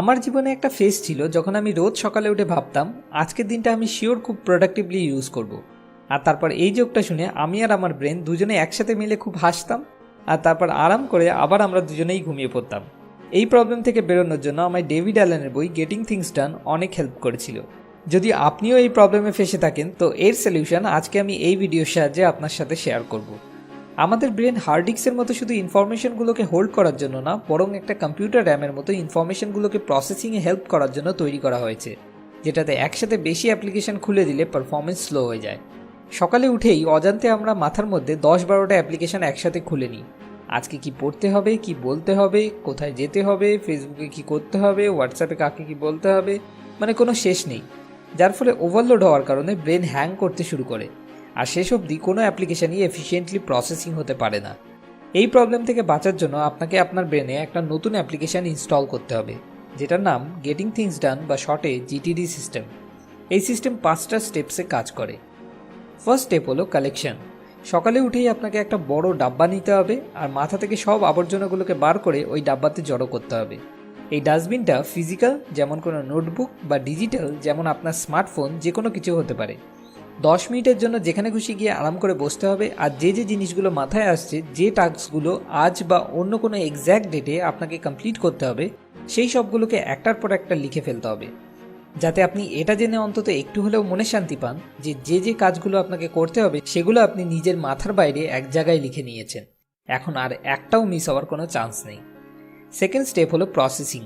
আমার জীবনে একটা ফেজ ছিল যখন আমি রোজ সকালে উঠে ভাবতাম, আজকের দিনটা আমি শিওর খুব প্রোডাক্টিভলি ইউজ করব। আর তারপর এই যোগটা শুনে আমি আর আমার ব্রেন দুজনে একসাথে মিলে খুব হাসতাম, আর তারপর আরাম করে আবার আমরা দুজনেই ঘুমিয়ে পড়তাম। এই প্রবলেম থেকে বেরোনোর জন্য আমায় ডেভিড অ্যালেনের বই গেটিং থিংস ডান অনেক হেল্প করেছিল। যদি আপনিও এই প্রবলেমে ফেসে থাকেন, তো এর সলিউশন আজকে আমি এই ভিডিওর সাহায্যে আপনার সাথে শেয়ার করব। আমাদের ব্রেন হার্ড ডিস্কের মতো শুধু ইনফরমেশনগুলোকে হোল্ড করার জন্য না, বরং একটা কম্পিউটার র্যামের মতো ইনফরমেশনগুলোকে প্রসেসিংয়ে হেল্প করার জন্য তৈরি করা হয়েছে, যেটাতে একসাথে বেশি অ্যাপ্লিকেশন খুলে দিলে পারফরমেন্স স্লো হয়ে যায়। সকালে উঠেই অজান্তে আমরা মাথার মধ্যে দশ বারোটা অ্যাপ্লিকেশন একসাথে খুলে নিই। আজকে কি পড়তে হবে, কি বলতে হবে, কোথায় যেতে হবে ফেসবুকে কি করতে হবে হোয়াটসঅ্যাপে কাকে কি বলতে হবে মানে কোনো শেষ নেই, যার ফলে ওভারলোড হওয়ার কারণে ব্রেন হ্যাং করতে শুরু করে। আর শেষ অবধি কোনো অ্যাপ্লিকেশনই এফিসিয়েন্টলি প্রসেসিং হতে পারে না। এই প্রবলেম থেকে বাঁচার জন্য আপনাকে আপনার ব্রেনে একটা নতুন অ্যাপ্লিকেশন ইনস্টল করতে হবে, যেটার নাম গেটিং থিংস ডান বা শর্টে জিটিডি সিস্টেম এই সিস্টেম পাঁচটা স্টেপসে কাজ করে। ফার্স্ট স্টেপ হলো কালেকশন সকালে উঠেই আপনাকে একটা বড় ডাব্বা নিতে হবে আর মাথা থেকে সব আবর্জনাগুলোকে বার করে ওই ডাব্বাতে জড়ো করতে হবে। এই ডাস্টবিনটা ফিজিক্যাল যেমন কোনো নোটবুক বা ডিজিটাল যেমন আপনার স্মার্টফোন যে কোনো কিছু হতে পারে। দশ মিনিটের জন্য যেখানে খুশি গিয়ে আরাম করে বসতে হবে আর যে যে জিনিসগুলো মাথায় আসছে, যে টাস্কগুলো আজ বা অন্য কোনো এক্স্যাক্ট ডেটে আপনাকে কমপ্লিট করতে হবে, সেই সবগুলোকে একটার পর একটা লিখে ফেলতে হবে। যাতে আপনি এটা জেনে অন্তত একটু হলেও মনে শান্তি পান যে যে যে কাজগুলো আপনাকে করতে হবে, সেগুলো আপনি নিজের মাথার বাইরে এক জায়গায় লিখে নিয়েছেন। এখন আর একটাও মিস হওয়ার কোনো চান্স নেই। সেকেন্ড স্টেপ হলো প্রসেসিং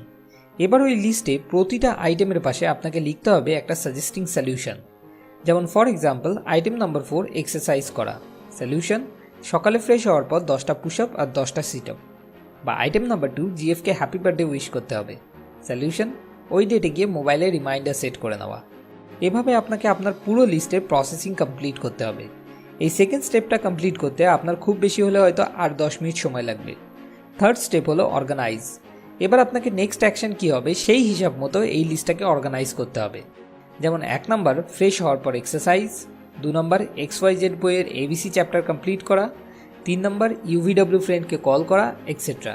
এবার ওই লিস্টে প্রতিটা আইটেমের পাশে আপনাকে লিখতে হবে একটা সাজেস্টিং সলিউশন যেমন for example item number four exercise করা। সলিউশন সকালে ফ্রেশ হওয়ার পর দশটা পুশ আপ আর দশটা সিট আপ বা আইটেম নাম্বার টু জিএফকে হ্যাপি বার্থডে উইশ করতে হবে। সলিউশন ওই ডেটে গিয়ে মোবাইলে রিমাইন্ডার সেট করে নেওয়া। এভাবে আপনাকে আপনার পুরো লিস্টের প্রসেসিং কমপ্লিট করতে হবে। এই সেকেন্ড স্টেপটা কমপ্লিট করতে আপনার খুব বেশি হলে হয়তো আর দশ মিনিট সময় লাগবে। থার্ড স্টেপ হলো অর্গানাইজ এবার আপনাকে নেক্সট অ্যাকশন কী হবে সেই হিসাব মতো এই লিস্টটাকে অর্গানাইজ করতে হবে। যেমন এক নম্বর ফ্রেশ হওয়ার পর এক্সারসাইজ, দু নম্বর এক্স ওয়াই জেড বইয়ের এবিসি চ্যাপ্টার কমপ্লিট করা, তিন নম্বর ইউভিডব্লিউ ফ্রেন্ডকে কল করা এক্সেট্রা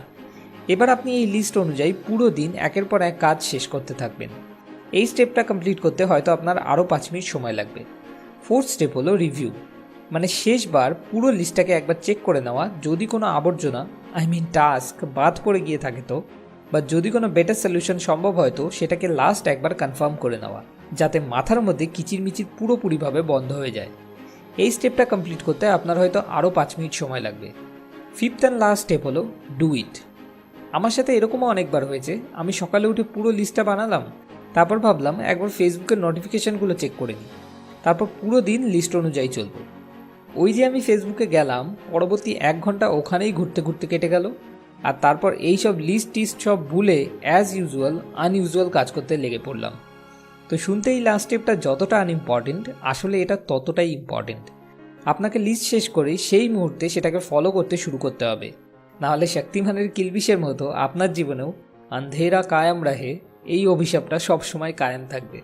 এবার আপনি এই লিস্ট অনুযায়ী পুরো দিন একের পর এক কাজ শেষ করতে থাকবেন। এই স্টেপটা কমপ্লিট করতে হয়তো আপনার আরও পাঁচ মিনিট সময় লাগবে। ফোর্থ স্টেপ হলো রিভিউ মানে শেষবার পুরো লিস্টটাকে একবার চেক করে নেওয়া, যদি কোনো আবর্জনা আই মিন টাস্ক বাদ পড়ে গিয়ে থাকে তো, বা যদি কোনো বেটার সলিউশন সম্ভব হয় তো, সেটাকে লাস্ট একবার কনফার্ম করে নেওয়া। যাতে মাথার মধ্যে কিচিরমিচির পুরোপুরিভাবে বন্ধ হয়ে যায়। এই স্টেপটা কমপ্লিট করতে আপনার হয়তো আরও পাঁচ মিনিট সময় লাগবে। ফিফথ অ্যান্ড লাস্ট স্টেপ হলো ডু ইট আমার সাথে এরকমও অনেকবার হয়েছে। আমি সকালে উঠে পুরো লিস্টটা বানালাম, তারপর ভাবলাম একবার ফেসবুকের নোটিফিকেশানগুলো চেক করে নিই। তারপর পুরো দিন লিস্ট অনুযায়ী চলবো। ওই যে আমি ফেসবুকে গেলাম, পরবর্তী এক ঘণ্টা ওখানেই ঘুরতে ঘুরতে কেটে গেল। আর তারপর এই সব লিস্ট টিস্ট সব ভুলে অ্যাজ ইউজুয়াল আনইউজুয়াল কাজ করতে লেগে পড়লাম। তো শুনতে এই লাস্ট স্টেপটা যতটা আনইম্পর্টেন্ট আসলে এটা ততটাই ইম্পর্টেন্ট আপনাকে লিস্ট শেষ করে সেই মুহূর্তে সেটাকে ফলো করতে শুরু করতে হবে। নাহলে শক্তিমানের কিলবিশের মতো আপনার জীবনেও আন্ধেরা কায়াম রাহে এই অভিশাপটা সবসময় কায়েম থাকবে।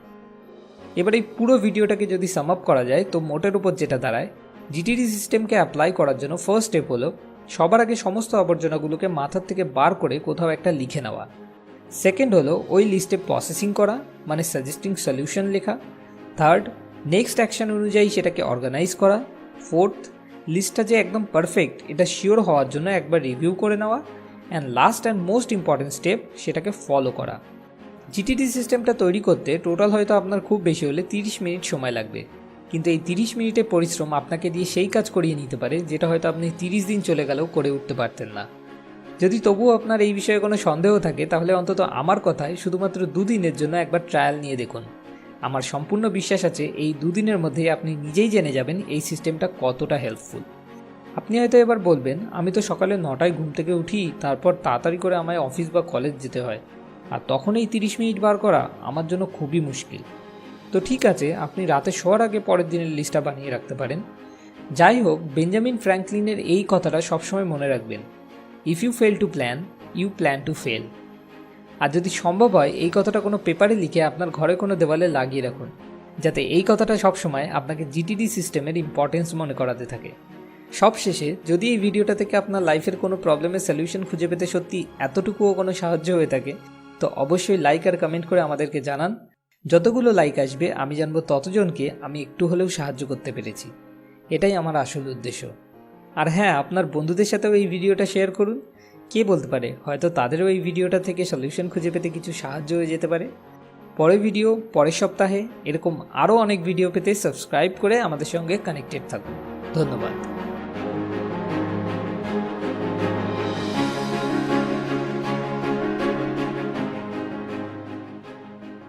এবার এই পুরো ভিডিওটাকে যদি সাম আপ করা যায়, তো মোটের উপর যেটা দাঁড়ায় জিটিডি সিস্টেমকে অ্যাপ্লাই করার জন্য ফার্স্ট স্টেপ হলো সবার আগে সমস্ত আবর্জনাগুলোকে মাথার থেকে বার করে কোথাও একটা লিখে নেওয়া। সেকেন্ড হলো ওই লিস্টে প্রসেসিং করা। মানে সাজেস্টিং সলিউশন লেখা। থার্ড নেক্সট অ্যাকশন অনুযায়ী সেটাকে অর্গানাইজ করা। ফোর্থ লিস্টটা যে একদম পারফেক্ট এটা শিওর হওয়ার জন্য একবার রিভিউ করে নেওয়া। And last and most important step সেটাকে ফলো করা। জিটিডি সিস্টেমটা তৈরি করতে টোটাল হয়তো আপনার খুব বেশি হলে তিরিশ মিনিট সময় লাগবে। কিন্তু এই তিরিশ মিনিটের পরিশ্রম আপনাকে দিয়ে সেই কাজ করিয়ে নিতে পারে, যেটা হয়তো আপনি তিরিশ দিন চলে গেলেও করে উঠতে পারতেন না। যদি তবুও আপনার এই বিষয়ে কোনো সন্দেহ থাকে, তাহলে অন্তত আমার কথায় শুধুমাত্র দুদিনের জন্য একবার ট্রায়াল নিয়ে দেখুন। আমার সম্পূর্ণ বিশ্বাস আছে, এই দুদিনের মধ্যেই আপনি নিজেই জেনে যাবেন এই সিস্টেমটা কতটা হেল্পফুল আপনি হয়তো এবার বলবেন, আমি তো সকালে নটায় ঘুম থেকে উঠি, তারপর তাড়াতাড়ি করে আমায় অফিস বা কলেজ যেতে হয়। আর তখন এই তিরিশ মিনিট বার করা আমার জন্য খুবই মুশকিল। তো ঠিক আছে, আপনি রাতে শোয়ার আগে পরের দিনের লিস্টটা বানিয়ে রাখতে পারেন। যাই হোক বেঞ্জামিন ফ্র্যাঙ্কলিনের এই কথাটা সবসময় মনে রাখবেন। If you fail to plan you plan to fail আর যদি সম্ভব হয়, এই কথাটা কোনো পেপারে লিখে আপনার ঘরে কোনো দেওয়ালে লাগিয়ে রাখুন, যাতে এই কথাটা সবসময় আপনাকে জিটিডি সিস্টেমের ইম্পর্টেন্স মনে করাতে থাকে। সবশেষে, যদি এই ভিডিওটা থেকে আপনার লাইফের কোনো প্রবলেমের সলিউশন খুঁজে পেতে সত্যি এতটুকুও কোনো সাহায্য হয়ে থাকে, তো অবশ্যই লাইক আর কমেন্ট করে আমাদেরকে জানান। যতগুলো লাইক আসবে, আমি জানব ততজনকে আমি একটু হলেও সাহায্য করতে পেরেছি। এটাই আমার আসল উদ্দেশ্য। আর হ্যাঁ আপনার বন্ধুদের সাথেও এই ভিডিওটা শেয়ার করুন। কে বলতে পারে? হয়তো তাদেরও এই ভিডিওটা থেকে সলিউশন খুঁজে পেতে কিছু সাহায্য হয়ে যেতে পারে। পরের ভিডিও পরের সপ্তাহে এরকম আরও অনেক ভিডিও পেতে সাবস্ক্রাইব করে আমাদের সঙ্গে কানেক্টেড থাকুন। ধন্যবাদ।